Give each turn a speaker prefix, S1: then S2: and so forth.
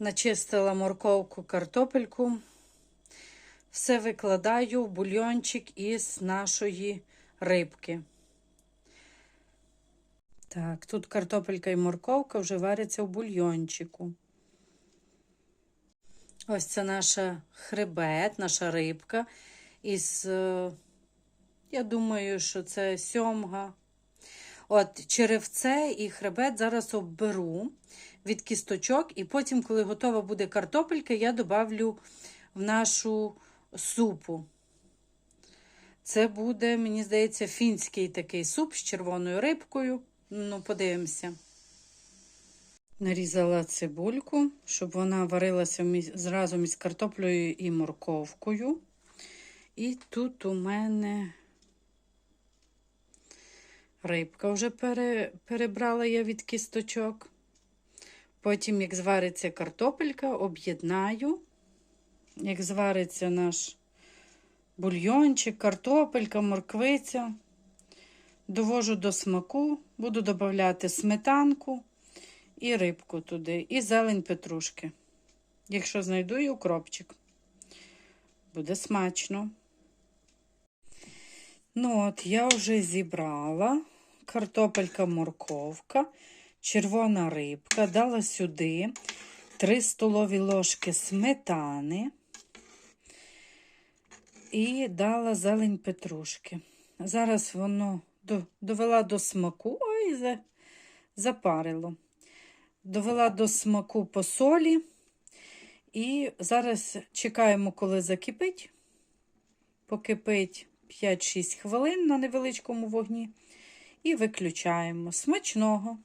S1: Начистила морковку, картопельку. Все викладаю в бульйончик із нашої рибки. Так, тут картопелька і морковка вже варяться в бульйончику. Ось це наша хребет, наша рибка. Із, е, я думаю, що це сьомга. От черевце і хребет зараз обберу від кісточок, і потім, коли готова буде картопелька, я добавлю в нашу супу. Це буде, мені здається, фінський такий суп з червоною рибкою. Ну, подивимося. Нарізала цибульку, щоб вона варилася зразу між картоплею і морковкою. І тут у мене рибка вже пере, перебрала я від кісточок. Потім, як звариться картопелька, об'єднаю. Як звариться наш бульйончик, картопелька, морквиця. Довожу до смаку, буду додавати сметанку і рибку туди, і зелень петрушки. Якщо знайду, і укропчик. Буде смачно. Ну от, я вже зібрала картопелька, морковка, червона рибка, дала сюди 3 столові ложки сметани і дала зелень петрушки. Зараз воно довела до смаку, ой, запарило. Довела до смаку по солі. І зараз чекаємо, коли закипить. Покипить 5-6 хвилин на невеличкому вогні. І виключаємо. Смачного!